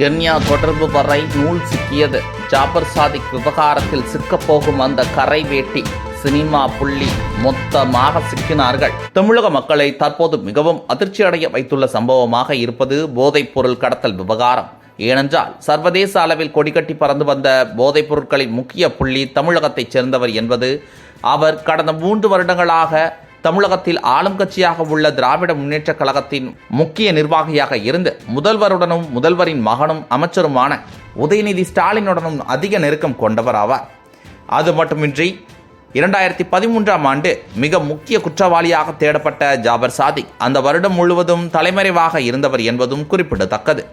Kenya தொடர்பு வரை நூல் சிக்கியது. ஜாபர் சாதிக் விவகாரத்தில் சிக்கப்போகும் அந்த கரை வேட்டி சினிமா புள்ளி மொத்தமாக சிக்கினார்கள். தமிழக மக்களை தற்போது மிகவும் அதிர்ச்சியடைய வைத்துள்ள சம்பவமாக இருப்பது போதைப் பொருள் கடத்தல் விவகாரம். ஏனென்றால் சர்வதேச அளவில் கொடிகட்டி பறந்து வந்த போதைப் பொருட்களின் முக்கிய புள்ளி தமிழகத்தைச் சேர்ந்தவர் என்பது அவர் கடந்த மூன்று வருடங்களாக தமிழகத்தில் ஆளும் கட்சியாக உள்ள திராவிட முன்னேற்றக் கழகத்தின் முக்கிய நிர்வாகியாக இருந்து முதல்வருடனும் முதல்வரின் மகனும் அமைச்சருமான உதயநிதி ஸ்டாலினுடனும் அதிக நெருக்கம் கொண்டவர் ஆவார். அது மட்டுமின்றி இரண்டாயிரத்தி பதிமூன்றாம் ஆண்டு மிக முக்கிய குற்றவாளியாக தேடப்பட்ட ஜாபர் சாதிக் அந்த வருடம் முழுவதும் தலைமறைவாக இருந்தவர் என்பதும் குறிப்பிடத்தக்கது.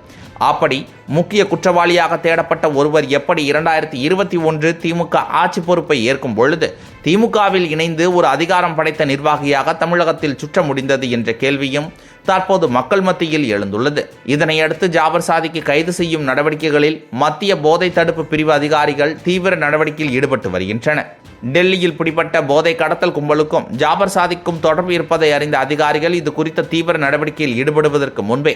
அப்படி முக்கிய குற்றவாளியாக தேடப்பட்ட ஒருவர் எப்படி இரண்டாயிரத்தி இருபத்தி ஒன்று திமுக ஆட்சி பொறுப்பை ஏற்கும் பொழுது திமுகவில் இணைந்து ஒரு அதிகாரம் படைத்த நிர்வாகியாக தமிழகத்தில் சுற்ற முடிந்தது என்ற கேள்வியும் தற்போது மக்கள் மத்தியில் எழுந்துள்ளது. இதனையடுத்து ஜாபர் சாதிக்கு கைது செய்யும் நடவடிக்கைகளில் மத்திய போதை தடுப்பு பிரிவு அதிகாரிகள் தீவிர நடவடிக்கையில் ஈடுபட்டு வருகின்றனர் டெல்லியில் பிடிப்பட்ட போதை கடத்தல் கும்பலுக்கும் ஜாபர் சாதிக்கும் தொடர்பு இருப்பதை அறிந்த அதிகாரிகள் இது குறித்த தீவிர நடவடிக்கையில் ஈடுபடுவதற்கு முன்பே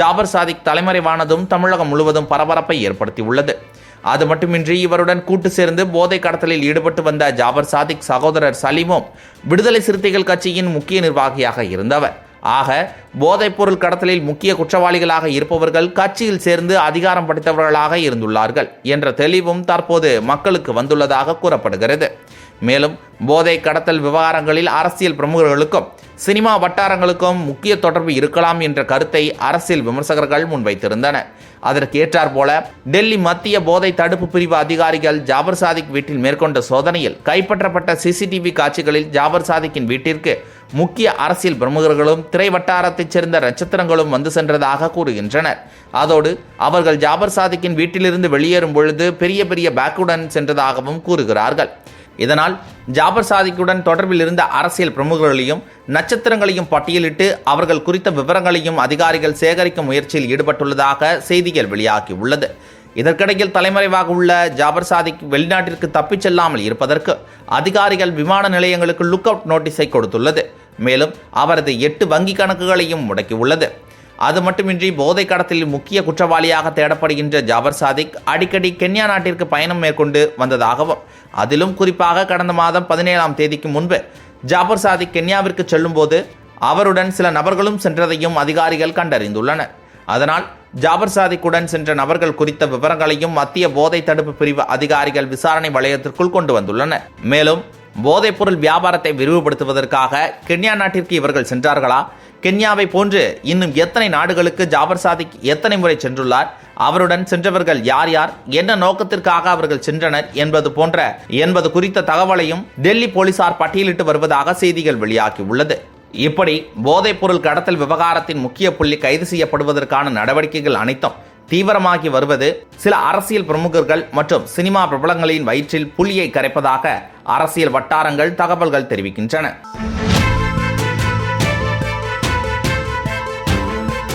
ஜாபர் சாதிக் தலைமறைவானதும் தமிழகம் முழுவதும் பரபரப்பை ஏற்படுத்தியுள்ளது. அது மட்டுமின்றி இவருடன் கூட்டு சேர்ந்து போதை கடத்தலில் ஈடுபட்டு வந்த ஜாபர் சாதிக் சகோதரர் சலீமும் விடுதலை சிறுத்தைகள் கட்சியின் முக்கிய நிர்வாகியாக இருந்தவர். ஆக போதைப் பொருள் கடத்தலில் முக்கிய குற்றவாளிகளாக இருப்பவர்கள் கட்சியில் சேர்ந்து அதிகாரம் படைத்தவர்களாக இருந்துள்ளார்கள் என்ற தெளிவும் தற்போது மக்களுக்கு வந்துள்ளதாக கூறப்படுகிறது. மேலும் போதை கடத்தல் விவகாரங்களில் அரசியல் பிரமுகர்களுக்கும் சினிமா வட்டாரங்களுக்கும் முக்கிய தொடர்பு இருக்கலாம் என்ற கருத்தை அரசியல் விமர்சகர்கள் முன்வைத்திருந்தனர். அதற்கு ஏற்றார் போல டெல்லி மத்திய போதை தடுப்பு பிரிவு அதிகாரிகள் ஜாபர் சாதிக் வீட்டில் மேற்கொண்ட சோதனையில் கைப்பற்றப்பட்ட சிசிடிவி காட்சிகளில் ஜாபர் சாதிக்கின் வீட்டிற்கு முக்கிய அரசியல் பிரமுகர்களும் திரை வட்டாரத்தைச் சேர்ந்த நட்சத்திரங்களும் வந்து சென்றதாக கூறுகின்றனர். அதோடு அவர்கள் ஜாபர் சாதிக்கின் வீட்டிலிருந்து வெளியேறும் பொழுது பெரிய பெரிய பேக்குடன் சென்றதாகவும் கூறுகிறார்கள். இதனால் ஜாபர் சாதிக்குடன் தொடர்பில் இருந்த அரசியல் பிரமுகர்களையும் நட்சத்திரங்களையும் பட்டியலிட்டு அவர்கள் குறித்த விவரங்களையும் அதிகாரிகள் சேகரிக்கும் முயற்சியில் ஈடுபட்டுள்ளதாக செய்திகள் வெளியாகியுள்ளது. இதற்கிடையில் தலைமறைவாக உள்ள ஜாபர் சாதிக் வெளிநாட்டிற்கு தப்பிச் செல்லாமல் இருப்பதற்கு அதிகாரிகள் விமான நிலையங்களுக்கு லுக் அவுட் நோட்டீஸை கொடுத்துள்ளது. மேலும் அவரது எட்டு வங்கி கணக்குகளையும் முடக்கியுள்ளது. அது மட்டுமின்றி போதை கடத்தலில் முக்கிய குற்றவாளியாக தேடப்படுகின்ற ஜாபர் சாதிக் அடிக்கடி கென்யா நாட்டிற்கு பயணம் மேற்கொண்டு வந்ததாகவும் அதிலும் குறிப்பாக கடந்த மாதம் பதினேழாம் தேதிக்கு முன்பு ஜாபர் சாதிக் கென்யாவிற்கு செல்லும்போது அவருடன் சில நபர்களும் சென்றதையும் அதிகாரிகள் கண்டறிந்துள்ளனர். அதனால் ஜாபர் சாதிக்குடன் சென்ற நபர்கள் குறித்த விவரங்களையும் மத்திய போதை தடுப்பு பிரிவு அதிகாரிகள் விசாரணை வளையத்திற்குள் கொண்டு வந்துள்ளனர். மேலும் போதைப்பொருள் வியாபாரத்தை விரிவுபடுத்துவதற்காக கென்யா நாட்டிற்கு இவர்கள் சென்றார்களா? கென்யாவை போன்று இன்னும் எத்தனை நாடுகளுக்கு ஜாபர் சாதிக் எத்தனை முறை சென்றுள்ளார்? அவருடன் சென்றவர்கள் யார் யார்? என்ன நோக்கத்திற்காக அவர்கள் சென்றனர் என்பது போன்ற என்பது குறித்த தகவலையும் டெல்லி போலீசார் பட்டியலிட்டு வருவதாக செய்திகள் வெளியாகியுள்ளது. இப்படி போதைப்பொருள் கடத்தல் விவகாரத்தின் முக்கிய புள்ளி கைது செய்யப்படுவதற்கான நடவடிக்கைகள் அனைத்தும் தீவிரமாகி வருவது சில அரசியல் பிரமுகர்கள் மற்றும் சினிமா பிரபலங்களின் வயிற்றில் புள்ளியை கரைப்பதாக அரசியல் வட்டாரங்கள் தகவல்கள் தெரிவிக்கின்றன.